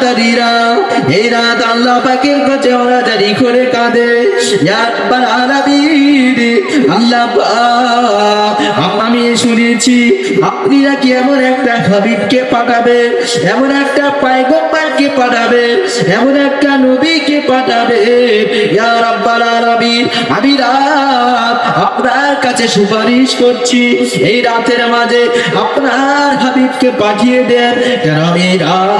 উম্মাদারিরা এই আল্লাহ পাকের কাছে অনাদারি করে কাঁদে। রাব্বাল আলামিন, আল্লাহ আমি শুনেছি আপনি নাকি এমন একটা হাবিবকে পাঠাবে? এমন একটা পায়গম্বরকে পাঠাবে? এমন একটা নবীকে পাঠাবে? ইয়া রাব্বাল আলামিন, আমি রাত আপনার কাছে সুপারিশ করছি। এই রাতের মাঝে আপনার হাবিবকে পাঠিয়ে দেন। আমি এই রাত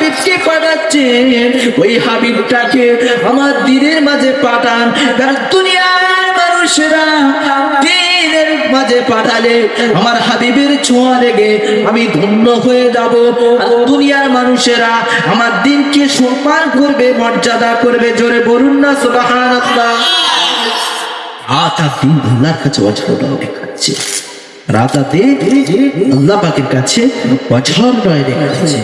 হাবিবকে পাঠাচ্ছেন। ওই হাবিবটাকে আমার দিনের মাঝে পাঠান। কারণ দুনিয়ার মানুষেরা মাঝে পাঠালে আমার হাবিবের ছোঁয়া লেগে আমি ধন্য হয়ে যাব। দুনিয়ার মানুষেরা আমার দিনকে সম্মান করবে, মর্যাদা করবে। জোরে বলুন না, সুবহানাল্লাহ। রাত দিন আল্লাহর কাছে অঝর দেখাচ্ছে আল্লাহ পাকের কাছে অঝর নয় দেখাচ্ছে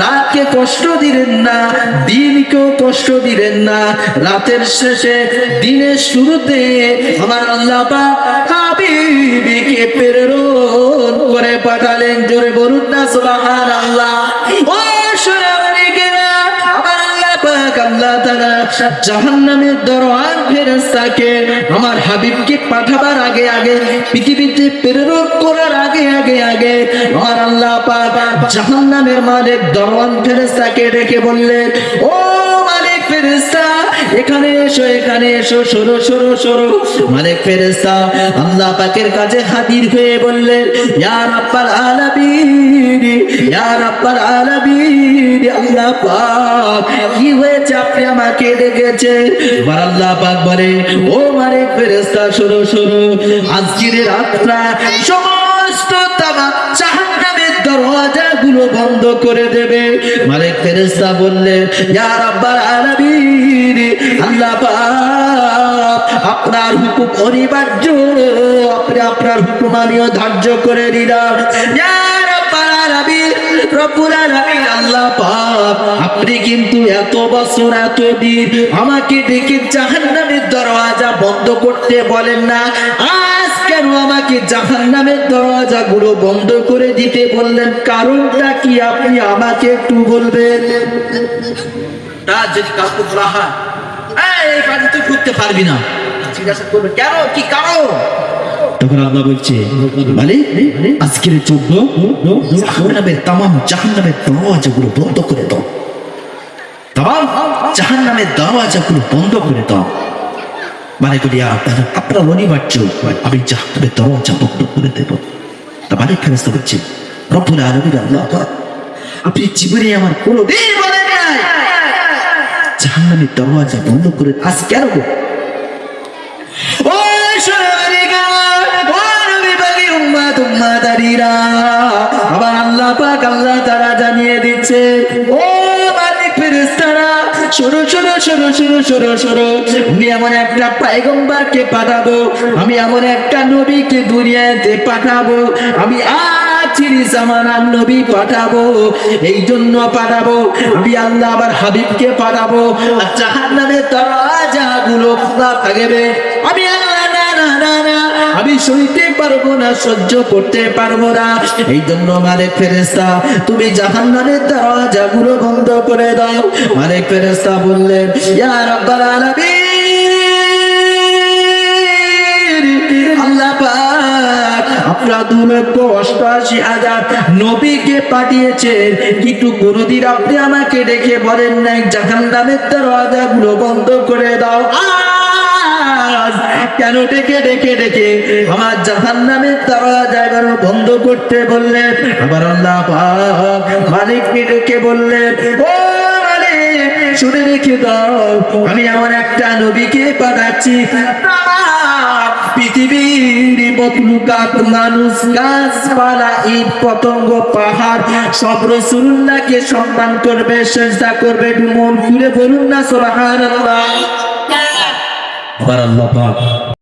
রাতকে কষ্ট দিলেন না, দিনকেও কষ্ট দিলেন না। রাতের শেষে দিনের শুরুতে আমার আল্লাহ করে পাঠালেন। জোরে বলুন না, সুবহানাল্লাহ। ও তাআলা জাহান্নামের দরওয়ান ফেরেশতাকে আমার হাবিবকে পাঠাবার আগে আগে, পৃথিবীতে প্রেরণ করার আগে আগে আগে আমার আল্লাহ পাক জাহান্নামের মালিক দরওয়ান ফেরেশতাকে ডেকে বললেন, ও মালিক ফেরেশতা, এখানে এসো এখানে এসো, সরো সরো সরো। মালিক ফেরেস্তা আল্লাহ পাকের কাছে হাজির হয়ে বললেন, ইয়া রাব্বাল আলামিন ইয়া আল্লাহ পাক কি হয়েছে? আপনি আমাকে এবার আল্লাহ পাক বলে, ও সরো আজকের সমস্ত তামা জাহান্নামের দরওয়াজাগুলো বন্ধ করে দেবে। বললেন আল্লাহ পাক আপনার হুকুম অনিবার্য, আপনি আপনার হুকুম আমিও ধার্য করে আলামিন কিন্তু এত বছর এত দিন আমাকে ডেকে জাহান্নামের দরওয়াজা বন্ধ করতে বলেন না। আজ কেন আমাকে জাহান্নামের দরওয়াজা বন্ধ করে দিতে বললেন? কারণটা কি আপনি আমাকে একটু বলবেন? তা যদি কাউকে বলা হয় "এই, তুই করতে পারবি না। জিজ্ঞাসা করবে কেন? কি কারণ? তখন আল্লাহ বলছে মানে আজকের যুদ্ধ জাহান্নামের তামাম জাহান্নামের দরওয়াজাগুলো বন্ধ করে দাও। তামাম জাহান্নামের দরওয়াজাগুলো বন্ধ করে দাও। মানে করি আপনার আপনার অনিবার্য, আমি জাহান্নামের দরওয়াজা বন্ধ করে দেব। তা মানে ফেরস্তা বলছে, রব্বুল আলামিন আল্লাহ আপনি জীবনে আমার কোনো দিন বলেন নাই, জাহান্নামের দরওয়াজা বন্ধ করে আজ কেন আমি এমন একটা নবীকে দুনিয়াতে পাঠাবো, আমি জামানার নবী পাঠাবো এই জন্য পাঠাবো। আমি আল্লাহ আবার হাবিবকে পাঠাবো জাহান্নামের দরওয়াজাগুলো খোলা থাকবে। আমি আমি সইতে পারব না, সহ্য করতে পারব না। এই জন্য মালিক ফেরেস্তা তুমি জাহান্নামের দরজাগুলো বন্ধ করে দাও। মালিক ফেরেস্তা বললেন, ইয়া রাব্বাল আলামিন আমাকে ডেকে বলেন নাই, জাহান্নামের দরজাগুলো বন্ধ করে দাও। আজ কেন ডেকে ডেকে ডেকে? আমার জাহান নামের দরজা বন্ধ করতে বললেন আবার আল্লাহ ডেকে বললেন শুনে রেখে দাও, আমি এমন একটা নবীকে পাঠাচ্ছি। পৃথিবীর মতলুকাত মানুষ, গাছপালা, ইট পাহাড়, সব রসুল্লাহকে করবে চেষ্টা করবে মন খুলে বলুন না সোবাহান আবার আল্লাহ পাক